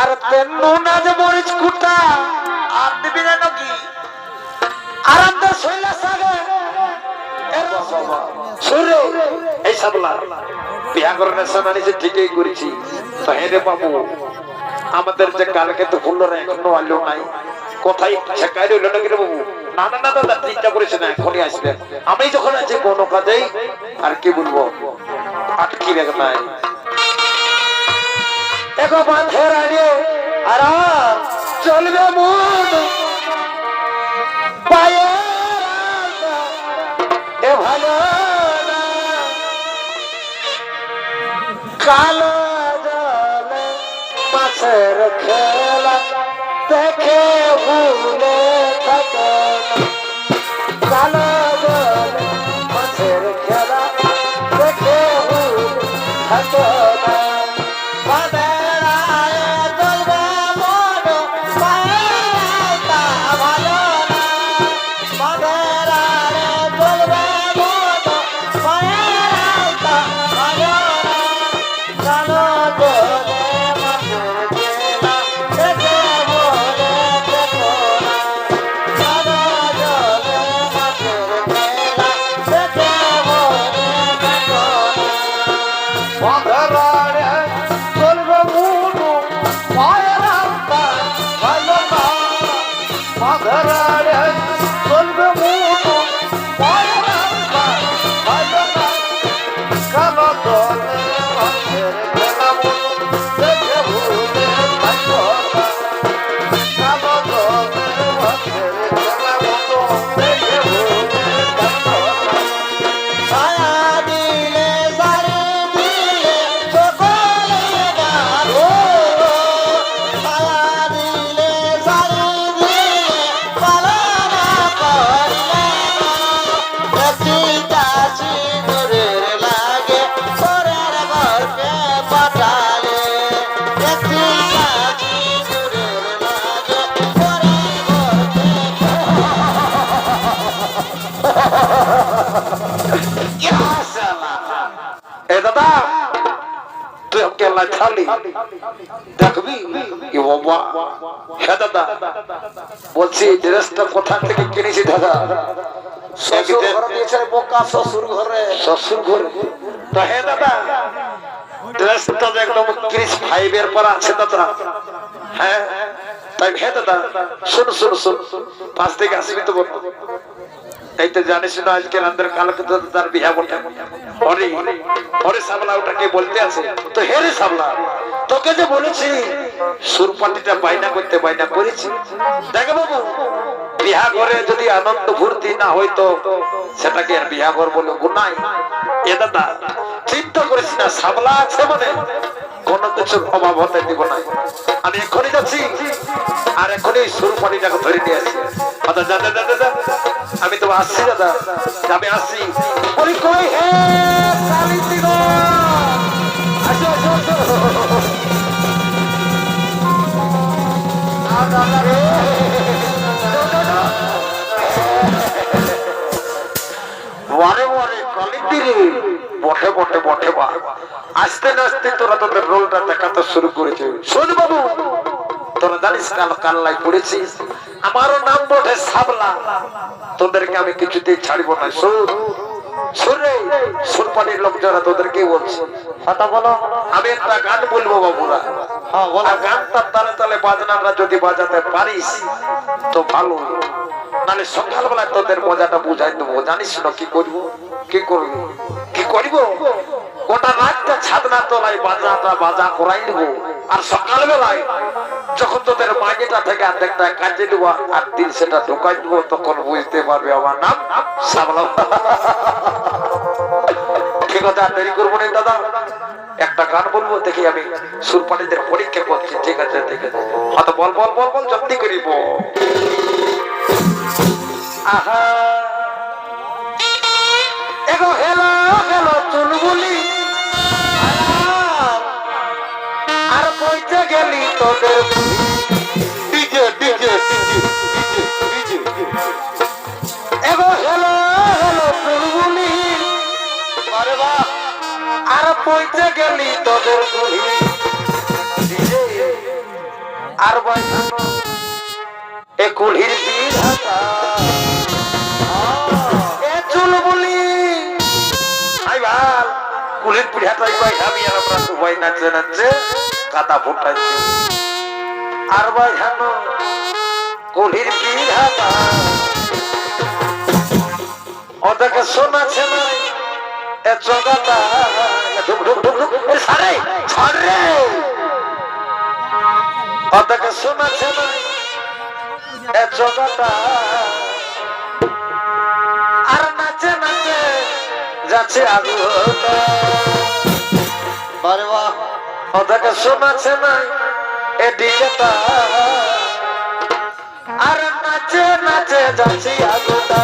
আর তেনু নাজ মরিচ কুটা। আর দিবি না নাকি? আর এই সাবলা করার সময় যে ঠিকই করেছি। রে বাবু, আমাদের যে কালকে তো ফুলরা এখনও আলো নাই। কোথায় ছেকাই রইল নাকি রে বাবু? না দাদা চিন্তা করিস না, এখনই আসবে। আমি যখন আছি কোনো কাজেই, আর কি বলব? আটকি রেখ নাই। আরাম চলবে মন। কালো জলে মাছের খেলা দেখে ভুলে আল্লাহ ছাড়লি দেখবি? এ বাবা হ্যাঁ দাদা। বলছি ড্রেসটা কোথা থেকে কিনেছি দাদা? শ্বশুর ঘরে দিয়েছে বোকা শ্বশুর ঘরে। শ্বশুর ঘরে। তো হ্যাঁ দাদা ড্রেসটা একদম ক্রিস ফাইভের পর আছে দাদা। হ্যাঁ তাই হ্যাঁ দাদা। শোন শোন শোন। পাঁচ থেকে আসবি তো বলব। এই তো জানিস না আজকে রান্দের কালকে তার বিয়া বটে। হরে হরে সাবলা ওটাকে বলতে আছে? তো হে রে সাবলা, তোকে যে বলেছি, সুরপাটিটা বাইনা করতে বাইনা করেছি। দেখ বাবু বিয়া করে যদি আনন্দ ফুর্তি না হইতো, সেটাকে আর বিয়া ঘর বলে গুনাই এ দাদা, চিন্তা করিস না, সাবলা আছে মানে। কোনো কিছুর অভাব হতে দিব না। আমি এক্ষুনি যাচ্ছি, আর এক্ষুনি সুর পানিটাকে ধরে নিয়ে আসি। দাদা দাদা দাদা আমি তো আসছি, দাদা। আমি আসছি। তোদের রোলটা দেখাতে শুরু করেছে শোন বাবু তোরা জানিস কাল কাল্লাই পড়েছিস আমারও নাম বটে সাবলা। তোদেরকে আমি কিছুতেই ছাড়ব না। শোন শুনে সুরপানির লোক যারা তোদেরকে বলছে। কথা বলো। আমি একটা গান বলব বাবুরা। হ্যাঁ বলো। গানটা তালে তালে বাজনাটা যদি বাজাতে পারিস তো ভালো। নাহলে সকালবেলা তোদের মজাটা বুঝাই দেবো। জানিস না কি করব? কি করব? কি করিব? গোটা রাতটা ছাদনা বাজনাটা বাজা করাই দেবো। আর সকালবেলায় যখন তোদের মাগেটা থেকে অর্ধেকটা কাজে দেবো আর দিন সেটা ঢোকাই দেবো, তখন বুঝতে পারবে আমার নাম দাদা? একটা গান বলব, দেখি আমি সুরপানিদের পরীক্ষা করছি ঠিক আছে ঠিক আছে। বল বল বল বল, জলদি করিব। আহা। এগো হেলো হেলো, চুলবুলি। কুলির বীর হাতা। চুল বলি আই ভালো কুলির পিঠাটাই পাই আমি আর আমরা সবাই নাচে নাচছে কাদা ফোটাইছি। আর ভাই জানো কুলির পিঠাটা ওদেরকে শোনাছে না, এ জগাটা ঢুক ঢুক ঢুক না, এ জগাটা আর নাচে নাচে যাচ্ছে আগু বারে বাহ ওদেরকে শোনাছে না এদিকে আর নাচে নাচে যাচ্ছি আগুতা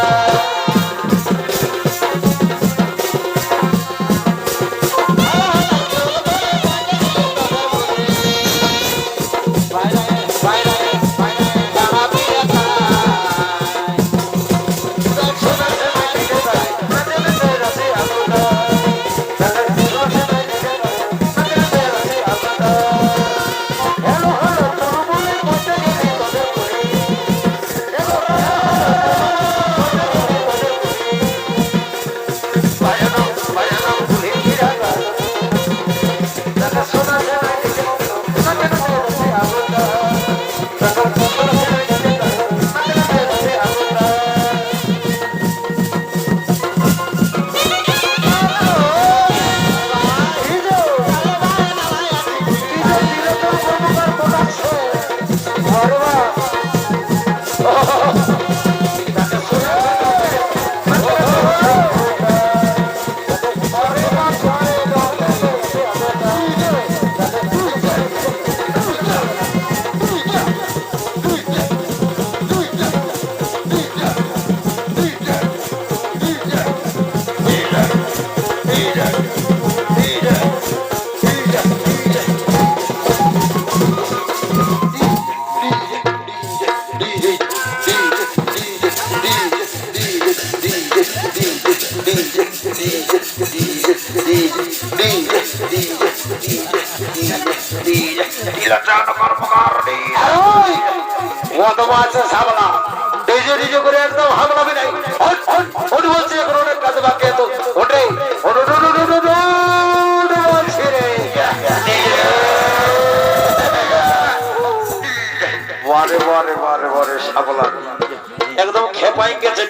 একদম খেপাই গেছে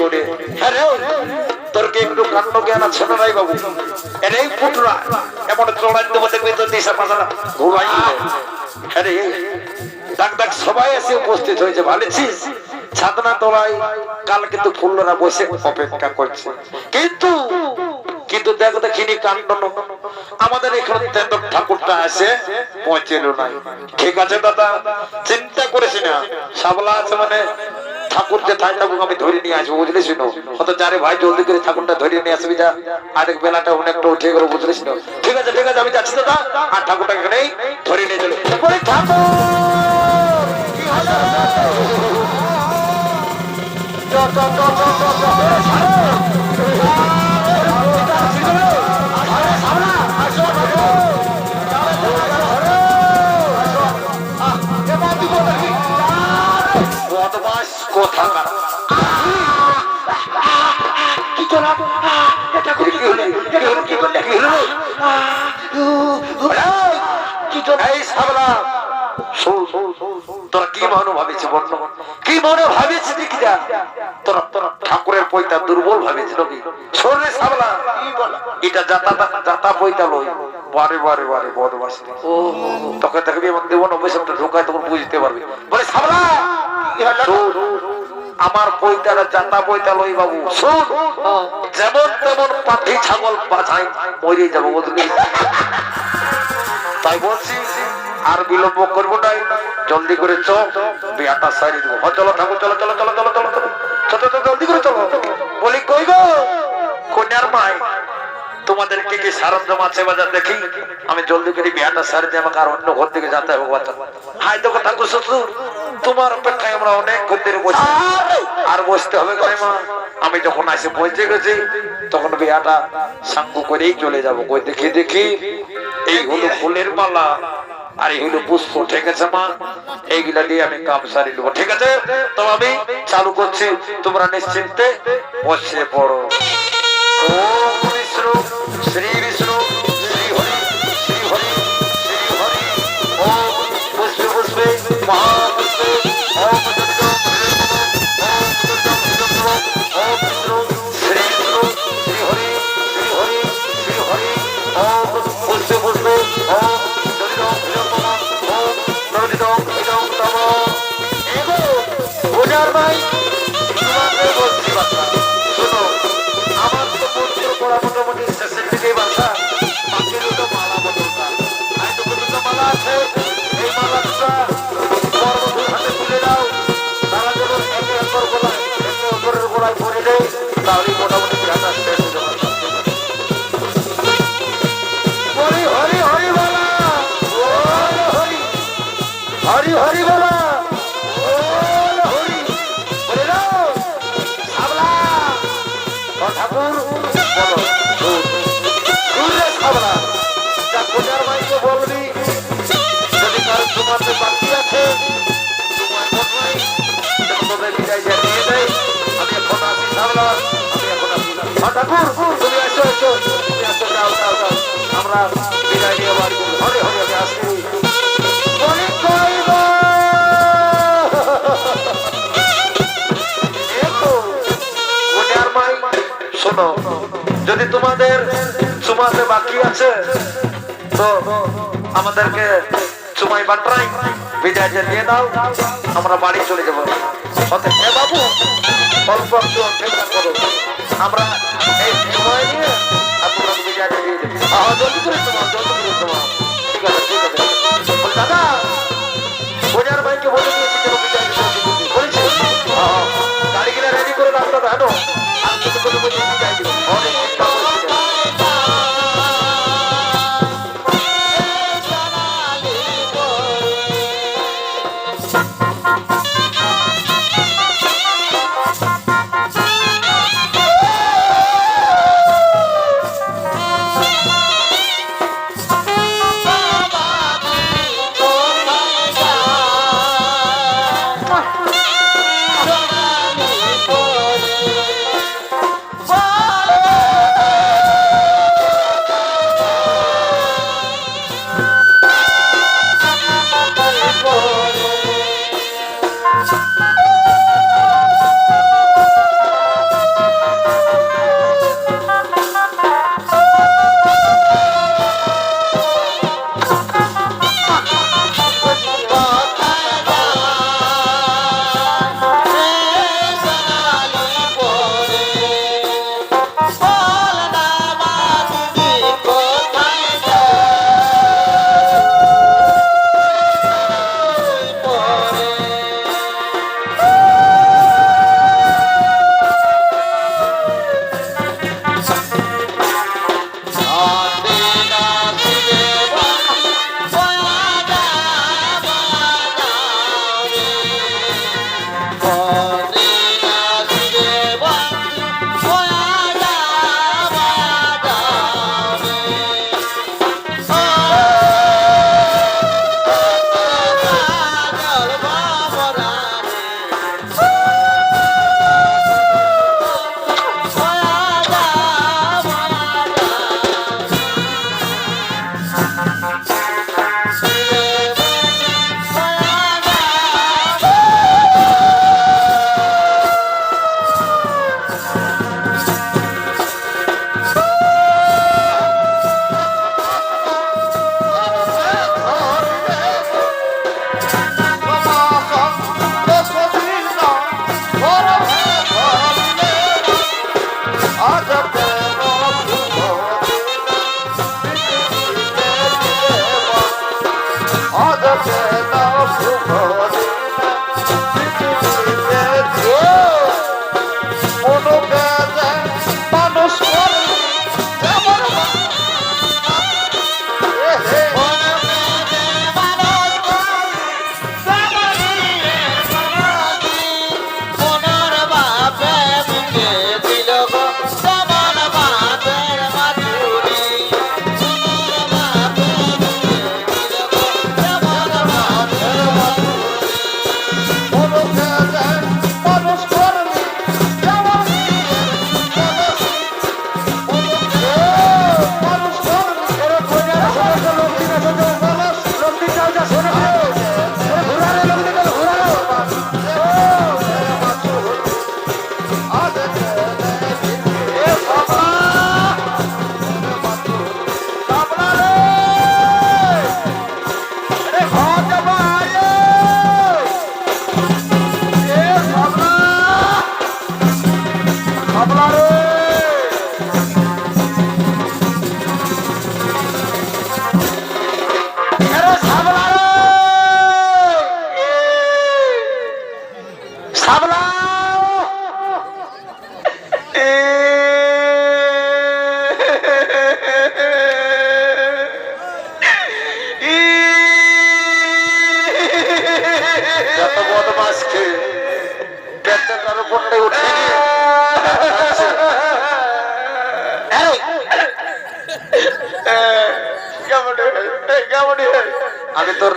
করে। হ্যাঁ তোর কি একটু জ্ঞান আছে না নাই বাবু? এমন চড়াই দেবো তো দিশা ঘুমাই হ্যাঁ ডাক ডাক, সবাই এসে উপস্থিত হয়েছে। ভালেছিস ছাদনা তোলাই কাল কিন্তু ফুল্লরা বসে অপেক্ষা করছে। কিন্তু কিন্তু দেখো দেখিনি কাণ্ড আমাদের এখানে ঠাকুরটা আছে পৌঁছেল নাই ঠিক আছে দাদা চিন্তা করিস না সাবলা আছে মানে ঠাকুর যে আমি ধরে নিয়ে আসব বুঝলিস না অত যারে ভাই জলদি করে ঠাকুরটা ধরে নিয়ে আসবি যা আরেক বেলাটা উঠে গেল বুঝলিস না ঠিক আছে ঠিক আছে আমি যাচ্ছি দাদা আর ঠাকুরটা এখানেই ধরে নিয়ে চলে ঠাকুর বদমাস কথা কি করলাম এটা কি হলো এটা কি করলে কি হলো কি তো তোরা কি মনে ভাবিস বন্য কি মনে ভাবিস দেখি যা তোরা তোরা ঠাকুরের পয়তা দুর্বল ভাবিস শোনে সামলা এটা যাতা যাতা পয়তা লই। বারে বারে বারে বদমাস তোকে দেখবি দেবো না বৈশাখটা ঢোকায় তখন বুঝতে পারবি। বলে শোন, আমার পৈতারা যাতা পৈতা লই বাবু শোন। যেমন তেমন পাঠি ছাগল বাছাই মরে যাব তাই বলছি। আর বিলম্ব করব না। জলদি করে চল সারি দেবো। চলো ঠাকুর, চলো চলো চলো চলো চলো চলো। চলো জলদি করে চলো। বলি, কই গো? কন্যার মাই তোমাদের কি কি সারঞ্জাম আছে বাজার দেখি? আমি জলদি করে বিয়াটা সারি দিয়ে আমাকে আর অন্য ঘর হবে বাচ্চা হাই, দেখো শ্বশুর, তোমার অপেক্ষায় আমরা অনেক ঘুরতে বসি। আর বসতে হবে আমি যখন আসে পৌঁছে গেছি, তখন বিয়াটা সাঙ্গু করেই চলে যাব। দেখি দেখি। এই হলো ফুলের মালা। আর এগুলো পুষ্প ঠিক আছে মা? এইগুলা দিয়ে আমি কাম সারি নেব, ঠিক আছে? তো আমি চালু করছি, তোমরা নিশ্চিন্তে বসে পড়ো। শ্রী বোঝার ভাই তোমাকে বলছি বাচ্চা শোনো, আমার তো মন্ত্র পড়া মোটামুটি শেষের দিকে বাসা, বাকি দুটো মালা বদলটা আর দুটো দুটো মালা আছে, এই মালাটা পর্বতের হাতে তুলে দাও তারা যেন একে অপর গোলায়, একে অপরের গোলায় পরে দেয় তাহলে মোটামুটি বিরাট শেষ হরি হরি হরি বলা হরি হরি বলবি? যদি তোমাদের বাকি আছে আমরা বিদায় নিয়ে বাড়ি হরে হরে আমি আসছি। শোনো, যদি তোমাদের চুমাতে বাকি আছে, তো আমাদেরকে সময় বাটরাই বিদায় নিয়ে দাও। আমরা বাড়ি চলে যাব। অতএব, বাবু অল্প একটু অপেক্ষা করো। আমরা এই সময় নিয়ে আপনারা বিদায় দিয়ে দেবো। জলদি করে তোমার জলদি করে তোমার।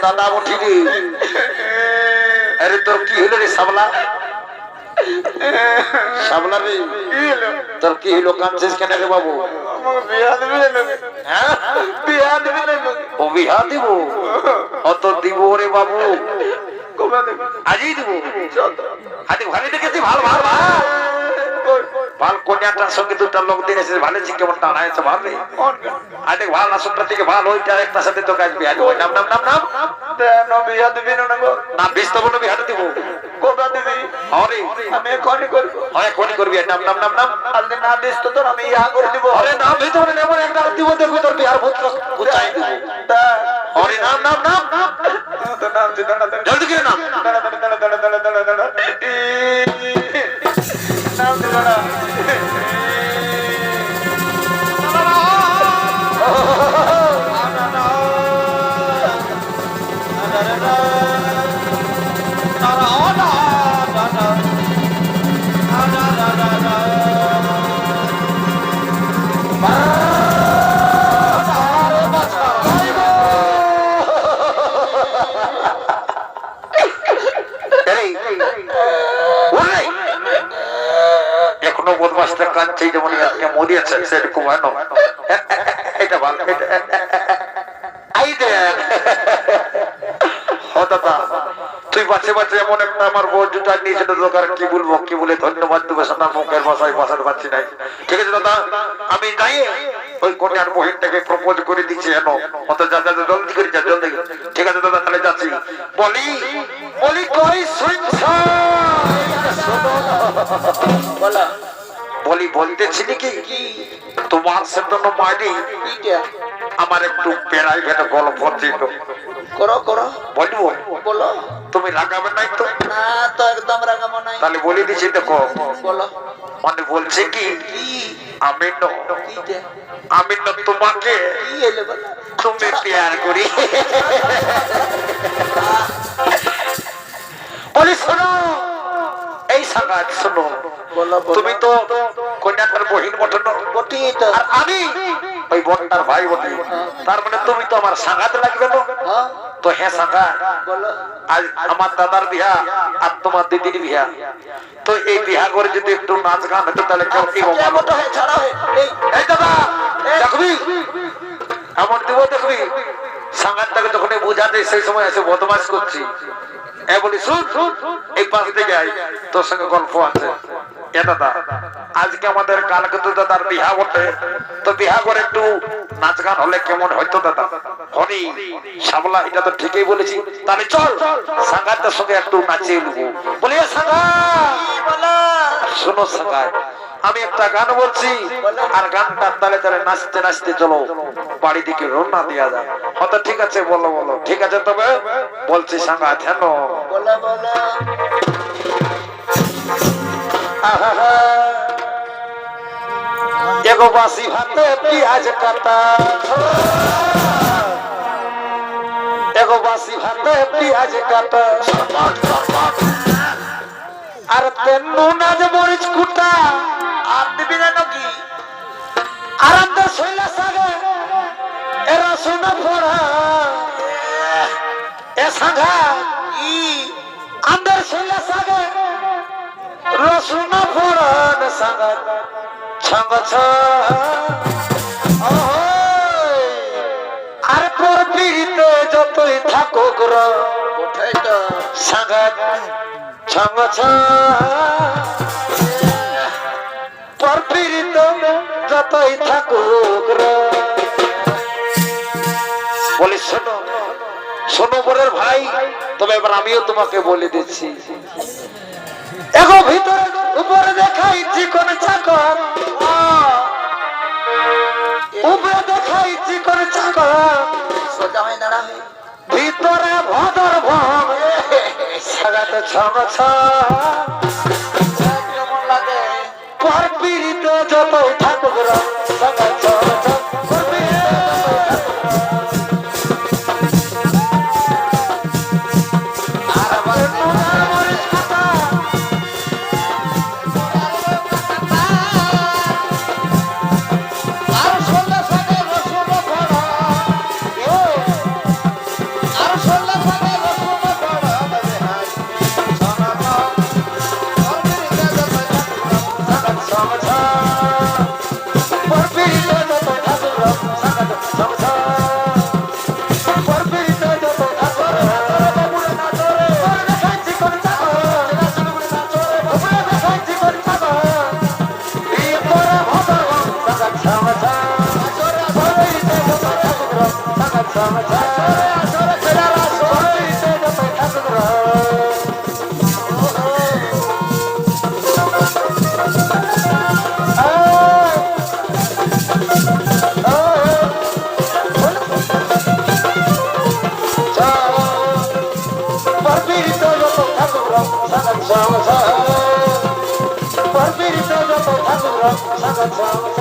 দাদা উঠিনি আরে তোর কি হলো রে সাবলা সাবলা রে তোর কি হলো? কাঁদছিস কেন রে বাবু? হ্যাঁ? ও বিহা দিব? অত দিব রে বাবু। আজই দিব। আজকে ভালো দেখেছি ভালো ভালো ভালো। ভালো কন্যাটার সঙ্গে দুটা লোক দিন এসে ভালো ছিল কেমন টানা আছে ভালো রে আজকে ভালো না থেকে ভালো ওইটা একটা সাথে তো কাজ বিয়া ওই নাম নাম নাম নাম? না বিশ তখন বিহাটা দিব? হরে। হয় কোনি করবি। নাম নাম নাম নাম? নাম ভিতরে এমন একটা দিব দেখবি তোর বিহার পুত্র বুঝাই দিব। হরে নাম নাম নাম? নাম জলদি করে নাম। এই, কাঁদছে যেমন আজকে মরিয়েছে সেরকম হেন এটা ভালো এটা- আই দেখ। ও দাদা তুই বাঁচে বাঁচে এমন একটা আমার বউ জুটা নিয়েছিল দোকান কি বলব কি বলে ধন্যবাদ দেবো সেটা মুখের ভাষায় ভাষাতে পারছি নাই। ঠিক আছে দাদা আমি যাই ওই কন্যার বহিনটাকে প্রপোজ করে দিচ্ছি হেন অত যা যা, জলদি করে যা জলদি ঠিক আছে দাদা তাহলে যাচ্ছি। বলি বলি কই শুনছ? বলি। বলতেছিলি কি? তোমার সেজন্য মাইনি আমার একটু প্রাইভেট গল্প ছিল। করো করো। বলব? বলো। তুমি লাগাবে নাই তো? না তো একদম রাগাবো নাই। তাহলে বলে দিছি দেখো। বলো। মানে বলছে কি? আমি ন আমি ন তোমাকে তুমি প্যার করি। বলি শোনো এই সাঙ্গাত শোনো। বলো বলো। তুমি তো কন্যাটার বহিন বটন। আর আমি ওই বোনটার ভাই বটি। তার মানে তুমি তো আমার সাঙ্গাত লাগবে না? হ্যাঁ। তো হ্যাঁ সাঙ্গা আজ আমার দাদার বিহা আর তোমার দিদির বিহা তো এই বিহা করে যদি একটু নাচ গান হতো তাহলে হয় হয়। এই দাদা দেখবি? এমন দিব দেখবি? সাঙ্গারটাকে যখন বুঝাতে সেই সময় এসে বদমাস করছি। এ বলি শুন এই পাশ থেকে আই তোর সঙ্গে গল্প আছে। এ দাদা আজকে আমাদের কালকে তো দাদার বিহা বটে। তো বিহা করে একটু নাচ গান হলে কেমন হইতো দাদা? হরি সাবলা এটা তো ঠিকই বলেছি। তাহলে চল সাঙ্গারটার সঙ্গে একটু নাচিয়ে নেব। বলি সাঙ্গা শোনো সাঙ্গার আমি একটা গান বলছি, আর গানটা তালে তালে নাচতে নাচতে চলো, বাড়ি দিকে রওনা দেওয়া যায় হয়তো ঠিক আছে, বলো বলো। ঠিক আছে তবে, বলছি সাঙ্গা, ধ্যান। আর তেনু নাজ মরিচ কুটা। আর দিবি না নাকি আর আমাদের শৈলা সাগে এরা শোনা পড়া। এ সাঙ্গা ই আমাদের শৈলা সাগে রসুন ফোড়ন সাঙ্গা ছঙ্গ ছ আর পর পিড়িতে যতই থাকুক র ওঠাই ছঙ্গ ছ। শোনো পরের ভাই, তবে এবার আমিও তোমাকে বলে দিচ্ছি। এগো ভিতরে, উপরে দেখাই চিকন চাকর। উপরে দেখাই চিকন চাকর। সোজা হয়ে দাঁড়া ভিতরে ভদর ভগ সাগাতে ছম ছ যতই থাকুক রং ঠাকুর ঠাকুর